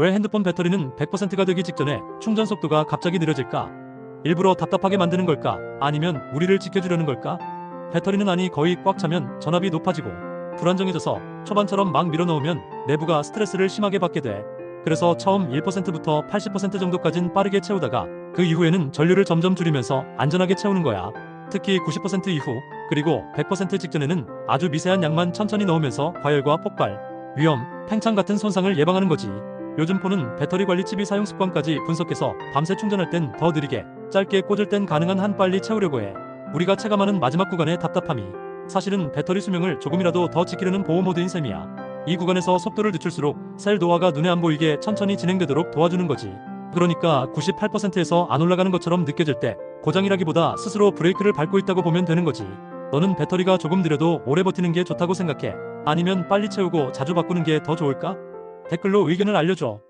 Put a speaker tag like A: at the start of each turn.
A: 왜 핸드폰 배터리는 100%가 되기 직전에 충전 속도가 갑자기 느려질까? 일부러 답답하게 만드는 걸까? 아니면 우리를 지켜주려는 걸까? 배터리는 안이 거의 꽉 차면 전압이 높아지고 불안정해져서 초반처럼 막 밀어넣으면 내부가 스트레스를 심하게 받게 돼. 그래서 처음 1%부터 80% 정도까진 빠르게 채우다가 그 이후에는 전류를 점점 줄이면서 안전하게 채우는 거야. 특히 90% 이후 그리고 100% 직전에는 아주 미세한 양만 천천히 넣으면서 과열과 폭발, 위험, 팽창 같은 손상을 예방하는 거지. 요즘 폰은 배터리 관리 칩이 사용 습관까지 분석해서 밤새 충전할 땐 더 느리게, 짧게 꽂을 땐 가능한 한 빨리 채우려고 해. 우리가 체감하는 마지막 구간의 답답함이 사실은 배터리 수명을 조금이라도 더 지키려는 보호 모드인 셈이야. 이 구간에서 속도를 늦출수록 셀 노화가 눈에 안 보이게 천천히 진행되도록 도와주는 거지. 그러니까 98%에서 안 올라가는 것처럼 느껴질 때 고장이라기보다 스스로 브레이크를 밟고 있다고 보면 되는 거지. 너는 배터리가 조금 느려도 오래 버티는 게 좋다고 생각해? 아니면 빨리 채우고 자주 바꾸는 게 더 좋을까? 댓글로 의견을 알려줘.